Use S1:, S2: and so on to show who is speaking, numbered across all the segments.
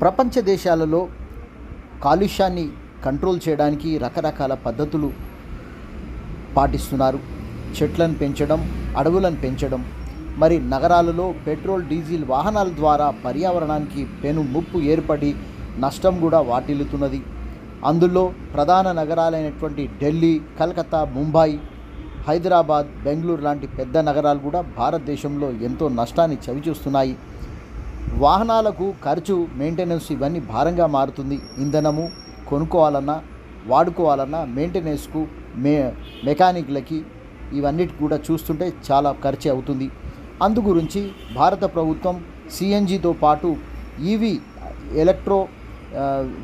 S1: ప్రపంచ దేశాలలో కాలుష్యాన్ని కంట్రోల్ చేయడానికి రకరకాల పద్ధతులు పాటిస్తున్నారు. చెట్లను పెంచడం అడవులను పెంచడం మరి నగరాలలో పెట్రోల్ డీజిల్ వాహనాల ద్వారా పర్యావరణానికి పెను ముప్పు ఏర్పడి నష్టం కూడా వాటిల్లుతున్నది. అందులో ప్రధాన నగరాలైనటువంటి ఢిల్లీ కలకత్తా ముంబై హైదరాబాద్ బెంగళూరు లాంటి పెద్ద నగరాలు కూడా భారతదేశంలో ఎంతో నష్టాన్ని చవిచూస్తున్నాయి. వాహనాలకు ఖర్చు మెయింటెనెన్స్ ఇవన్నీ భారంగా మారుతుంది. ఇంధనము కొనుక్కోవాలన్నా వాడుకోవాలన్నా మెయింటెనెన్స్కు మే మెకానిక్లకి ఇవన్నిటి కూడా చూస్తుంటే చాలా ఖర్చు అవుతుంది. అందు గురించి భారత ప్రభుత్వం సిఎన్జితో పాటు ఈవీ ఎలక్ట్రో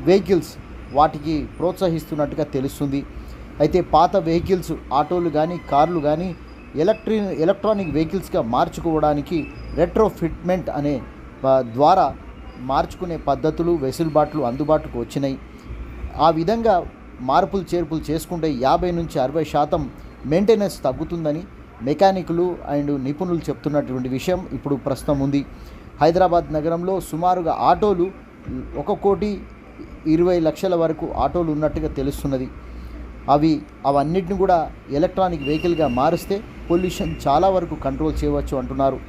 S1: వెహికల్స్ వాటికి ప్రోత్సహిస్తున్నట్టుగా తెలుస్తుంది. అయితే పాత వెహికల్స్ ఆటోలు కానీ కార్లు కానీ ఎలక్ట్రి ఎలక్ట్రానిక్ వెహికల్స్గా మార్చుకోవడానికి రెట్రోఫిట్మెంట్ అనే ద్వారా మార్చుకునే పద్ధతులు వెసులుబాట్లు అందుబాటుకు వచ్చినాయి. ఆ విధంగా మార్పులు చేర్పులు చేసుకుంటే యాభై నుంచి అరవై శాతం మెయింటెనెన్స్ తగ్గుతుందని మెకానికులు అండ్ నిపుణులు చెప్తున్నటువంటి విషయం ఇప్పుడు ప్రస్తుతం ఉంది. హైదరాబాద్ నగరంలో సుమారుగా ఆటోలు ఒక కోటి ఇరవై లక్షల వరకు ఆటోలు ఉన్నట్టుగా తెలుస్తున్నది. అవి అవన్నిటిని కూడా ఎలక్ట్రానిక్ వెహికల్గా మారిస్తే పొల్యూషన్ చాలా వరకు కంట్రోల్ చేయవచ్చు అంటున్నారు.